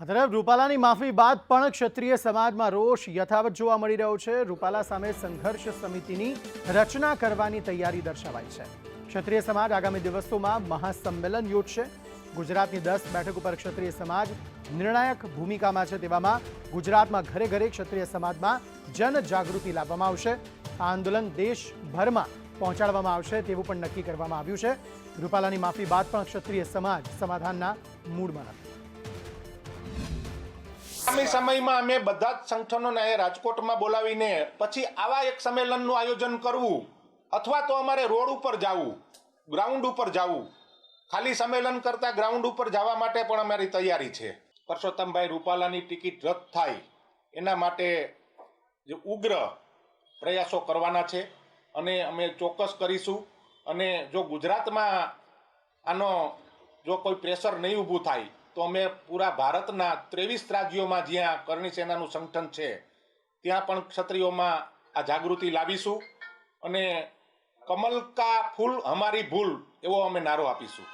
તરફ રૂપાલાની માફી બાદ પણ ક્ષત્રિય સમાજમાં રોષ યથાવત જોવા મળી રહ્યો છે. રૂપાલા સામે સંઘર્ષ સમિતિની રચના કરવાની તૈયારી દર્શાવાઈ છે. ક્ષત્રિય સમાજ આગામી દિવસોમાં મહાસંમેલન યોજશે. ગુજરાતની દસ બેઠક ઉપર ક્ષત્રિય સમાજ નિર્ણાયક ભૂમિકામાં છે તેવામાં ગુજરાતમાં ઘરે ઘરે ક્ષત્રિય સમાજમાં જનજાગૃતિ લાવવામાં આવશે. આ આંદોલન દેશભરમાં પહોંચાડવામાં આવશે તેવું પણ નક્કી કરવામાં આવ્યું છે. રૂપાલાની માફી બાદ પણ ક્ષત્રિય સમાજ સમાધાનના મૂડમાં નથી. આગામી સમયમાં અમે બધા જ સંગઠનોને રાજકોટમાં બોલાવીને પછી આવા એક સંમેલનનું આયોજન કરવું અથવા તો અમારે રોડ ઉપર જવું ગ્રાઉન્ડ ઉપર જવું. ખાલી સંમેલન કરતા ગ્રાઉન્ડ ઉપર જવા માટે પણ અમારી તૈયારી છે. પરસોત્તમભાઈ રૂપાલાની ટિકિટ રદ થાય. એના માટે જે ઉગ્ર પ્રયાસો કરવાના છે અને અમે ચોક્કસ કરીશું. અને જો ગુજરાતમાં આનો જો કોઈ પ્રેશર નહીં ઊભું થાય તો અમે પૂરા ભારતના ત્રેવીસ રાજ્યોમાં જ્યાં કરણી સેનાનું સંગઠન છે, ત્યાં પણ ક્ષત્રિયોમાં આ જાગૃતિ લાવીશું અને કમલ કા ફૂલ અમારી ભૂલ એવો અમે નારો આપીશું.